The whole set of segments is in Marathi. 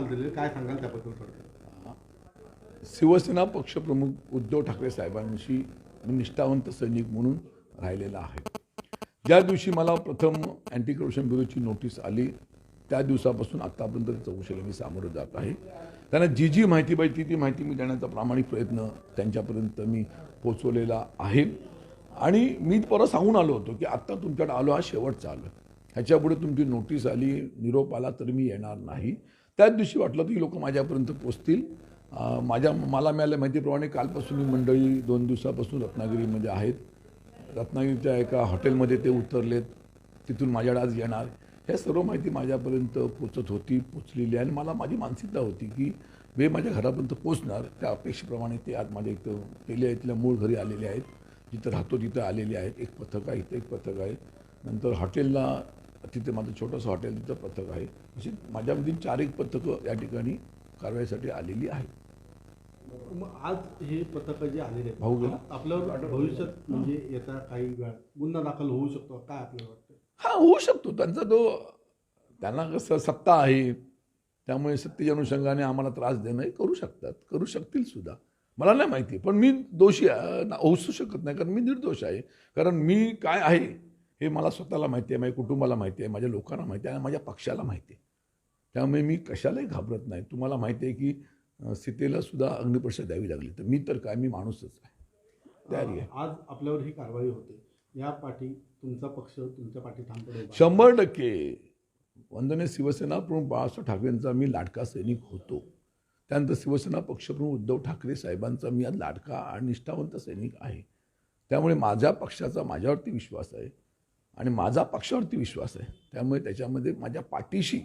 दाखल झालेली काय सांगाल त्याबद्दल थोडक्यात? शिवसेना पक्षप्रमुख उद्धव ठाकरे साहेबांशी मी निष्ठावंत सैनिक म्हणून राहिलेला आहे. ज्या दिवशी मला प्रथम अँटी करप्शन ब्युरोची नोटीस आली त्या दिवसापासून आत्तापर्यंत चौकशीला मी सामोरं जात आहे. त्यांना जी जी माहिती पाहिजे ती ती माहिती मी देण्याचा प्रामाणिक प्रयत्न त्यांच्यापर्यंत मी पोचवलेला आहे. आणि मी परत सांगून आलो होतो की आत्ता तुमच्याकडे आलो हा शेवटचा आलो. ह्याच्यापुढे तुमची नोटीस आली निरोप आला तर मी येणार नाही. त्याच दिवशी वाटलं की लोक माझ्यापर्यंत पोचतील. माझ्या मला मिळाल्या माहितीप्रमाणे कालपासून ही मंडळी दोन दिवसापासून रत्नागिरीमध्ये आहेत. रत्नागिरीच्या एका हॉटेलमध्ये ते उतरलेत. तिथून माझ्याकडे आज येणार. ह्या सर्व माहिती माझ्यापर्यंत पोचत होती पोचलेली आणि मला माझी मानसिकता होती की वे माझ्या घरापर्यंत पोचणार त्या अपेक्षेप्रमाणे ते आज माझ्या इथं केले इथल्या मूळ घरी आलेले आहेत. जिथं राहतो तिथं आलेले आहेत. एक पथक आहे इथं एक पथक आहे. नंतर हॉटेलला तिथे माझं छोटंसं हॉटेल तिथं पथक आहे. अशी माझ्यामधील चार एक पथकं या ठिकाणी कारवाईसाठी आलेली आहेत. मग आज हे पथकं जे आलेले भाऊ गेला? आपल्यावर भविष्यात म्हणजे येत्या काही वेळ गुन्हा दाखल होऊ शकतो काय आपल्याला वाटतं? हा होऊ शकतो. त्यांचा तो त्यांना कसं सत्ता आहे. त्यामुळे सत्तेच्या अनुषंगाने आम्हाला त्रास देणं हे करू शकतात. करू शकतील सुद्धा. मला नाही माहिती. पण मी दोषी ना- होऊच शकत नाही कारण मी निर्दोष आहे. कारण मी काय आहे हे मला स्वतःला माहिती आहे माझ्या कुटुंबाला माहिती आहे माझ्या लोकांना माहिती आहे आणि माझ्या पक्षाला माहिती आहे. त्यामुळे मी कशालाही घाबरत नाही. तुम्हाला माहिती आहे की सीतेला सुद्धा अग्निपरीक्षा द्यावी लागली. तर मी तर काय मी माणूसच आहे. तयारी आहे. आज आपल्यावर ही कारवाई होते. या पाठी तुमचा पक्ष तुमच्या पाठी आहे. शंभर टक्के. वंदनीय शिवसेना प्रमुख बाळासाहेब ठाकरेंचा मी लाडका सैनिक होतो. त्यानंतर शिवसेना पक्षप्रमुख उद्धव ठाकरे साहेबांचा मी आज लाडका आणि निष्ठावंत सैनिक आहे. त्यामुळे माझ्या पक्षाचा माझ्यावरती विश्वास आहे. आणि माझा पक्षावरती विश्वास आहे. त्यामुळे त्याच्यामध्ये माझ्या पाठीशी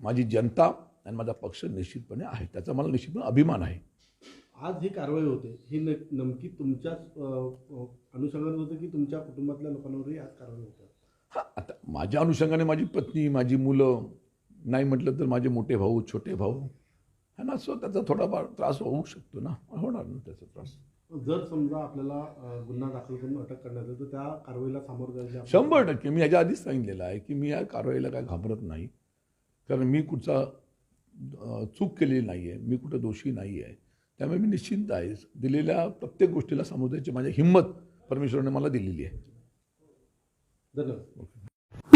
माझी जनता आणि माझा पक्ष निश्चितपणे आहे. त्याचा मला निश्चितपणे अभिमान आहे. आज ही कारवाई होते. ही न- नेमकी तुमच्याच अनुषंगाने होते की तुमच्या कुटुंबातल्या लोकांवरही आज कारवाई होते? हा आता माझ्या अनुषंगाने माझी पत्नी माझी मुलं नाही म्हटलं तर माझे मोठे भाऊ छोटे भाऊ ह्यांना सो त्याचा थोडाफार त्रास होऊ शकतो ना. होणार ना त्याचा त्रास. जर समजा आपल्याला गुन्हा दाखल करून अटक करण्यात आली तर त्या कारवाईला सामोरं आपण- शंभर टक्के. मी याच्या आधीच सांगितलेलं आहे की मी या कारवाईला काय घाबरत नाही. कारण मी कुठचा चूक केलेली नाही आहे मी कुठं दोषी नाही आहे त्यामुळे मी निश्चिंत आहे. दिलेल्या प्रत्येक गोष्टीला सामोरं जायची माझी हिंमत परमेश्वराने मला दिलेली आहे. धन्यवाद.